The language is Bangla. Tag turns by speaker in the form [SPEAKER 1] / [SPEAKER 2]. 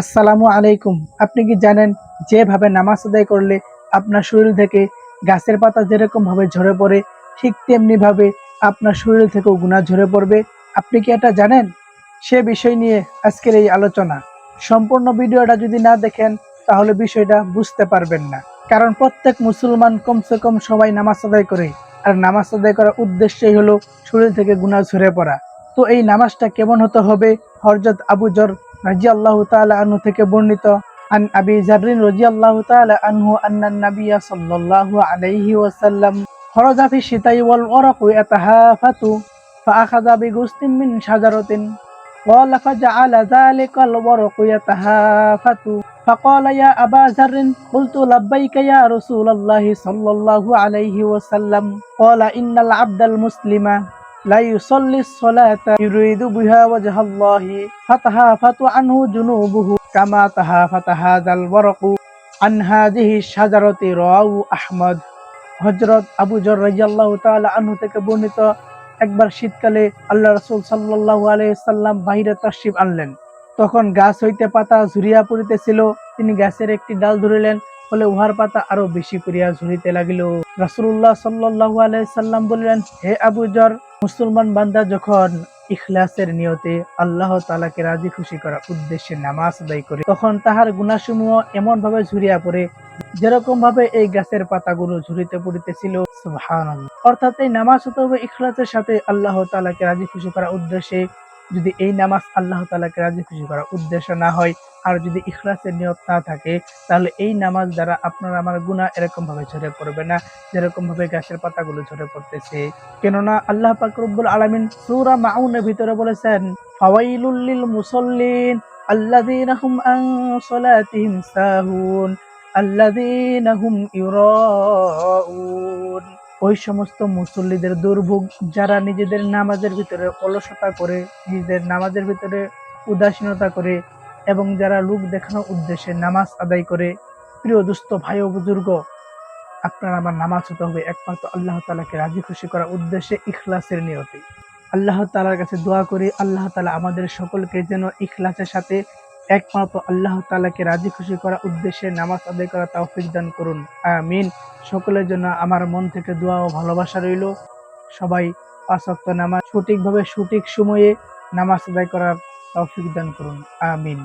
[SPEAKER 1] আসসালামু আলাইকুম। আপনি কি জানেন, যেভাবে নামাজ আদায় করলে আপনার শরীর থেকে গাছের পাতা যেরকম ভাবে ঝরে পড়ে, ঠিক তেমনি ভাবে আপনার শরীর থেকেও গুণা ঝরে পড়বে? আপনি কি এটা জানেন? সে বিষয় নিয়ে আজকের এই আলোচনা। সম্পূর্ণ ভিডিওটা যদি না দেখেন, তাহলে বিষয়টা বুঝতে পারবেন না। কারণ প্রত্যেক মুসলমান কমসে কম সবাই নামাজ আদায় করে। আর নামাজ আদায় করার উদ্দেশ্যই হলো শরীর থেকে গুণা ঝরে পড়া। তো এই নামাজটা কেমন হতে হবে? হরজত আবু জর রাজি আল্লাহ তাআলা আনহু থেকে বর্ণিত عن أبي ذر رضي الله تعالى عنه أن النبي صلى الله عليه وسلم خرج في الشتاء والورق يتهافت فأخذ بغصن من شجرة قال فجعل ذلك الورق يتهافت فقال يا أبا ذر قلت لبيك يا رسول الله صلى الله عليه وسلم قال إن العبد المسلم لا يصلي الصلاة يريد بها وجه الله فتهافت عنه جنوبه كما تهافت هذا الورق عن هذه الشجرة رواه أحمد হজরত আবু জর রাজিয়াল্লাহু তাআলা আনহু থেকে বর্ণিত একবার শীতকালে আল্লাহ রাসূল সাল্লাল্লাহু আলাইহি সাল্লাম বাহিরে তাশরিফ আনলেন তখন গাছ হইতে পাতা ঝুরিয়া পড়িতেছিল তিনি গাছের একটি ডাল ধরিলেন ফলে উহার পাতা আরো বেশি করিয়া ঝুরিতে লাগিল রাসূলুল্লাহ সাল্লাল্লাহু আলাইহি সাল্লাম বললেন হে আবু জর মুসলমান বান্দা যখন ইখলাসের নিয়তে আল্লাহ তালাকে রাজি খুশি করার উদ্দেশ্যে নামাজ আদায় করে, তখন তাহার গুণাসমূহ এমন ভাবে ঝুরিয়া পড়ে যেরকম ভাবে এই গাছের পাতাগুলো ঝুরিতে পড়িতেছিল। অর্থাৎ এই নামাজ হতে হবে ইখলাসের সাথে আল্লাহ তালাকে রাজি খুশি করার উদ্দেশ্যে যদি এই নামাজ আল্লাহ তালাকে রাজি খুশি করার উদ্দেশ্য না হয়, আর যদি ইখলাসের নিয়ত না থাকে, তাহলে এই নামাজ দ্বারা আপনার আমার গুণা এরকম ভাবে ঝরে পড়বে না যেরকম ভাবে গাছের পাতাগুলো ঝরে পড়তেছে। কেননা আল্লাহ পাক রব্বুল আলামিন সূরা মাউনের ভিতরে বলেছেন, ফাওয়াইলুল লিল মুসাল্লিন আল্লাযীনা হুম সালাতিহিম সাহুন, আল্লাযীনা হুম ইউরাউন ওই সমস্ত মুসল্লিদের দুর্ভোগ যারা নিজেদের নামাজের ভিতরে অলসতা করে, নিজেদের নামাজের ভিতরে উদাসীনতা করে এবং যারা লোক দেখানোর উদ্দেশ্যে নামাজ আদায় করে, প্রিয় দুস্থ ভাই ও বুজুর্গ, আপনার আমার নামাজ হতে হবে একমাত্র আল্লাহ তালাকে রাজি খুশি করার উদ্দেশ্যে ইখলাসের নিয়তি। আল্লাহ তালার কাছে দোয়া করি, আল্লাহ তালা আমাদের সকলকে যেন ইখলাসের সাথে একমাত্র আল্লাহ তালাকে রাজি খুশি করার উদ্দেশ্যে নামাজ আদায় করা তৌফিক দান করুন। আমিন। সকলের জন্য আমার মন থেকে দোয়া ও ভালোবাসা রইল। সবাই পাঁচক্ত নামাজ সঠিকভাবে সঠিক সময়ে নামাজ আদায় করার তৌফিক দান করুন। আমিন।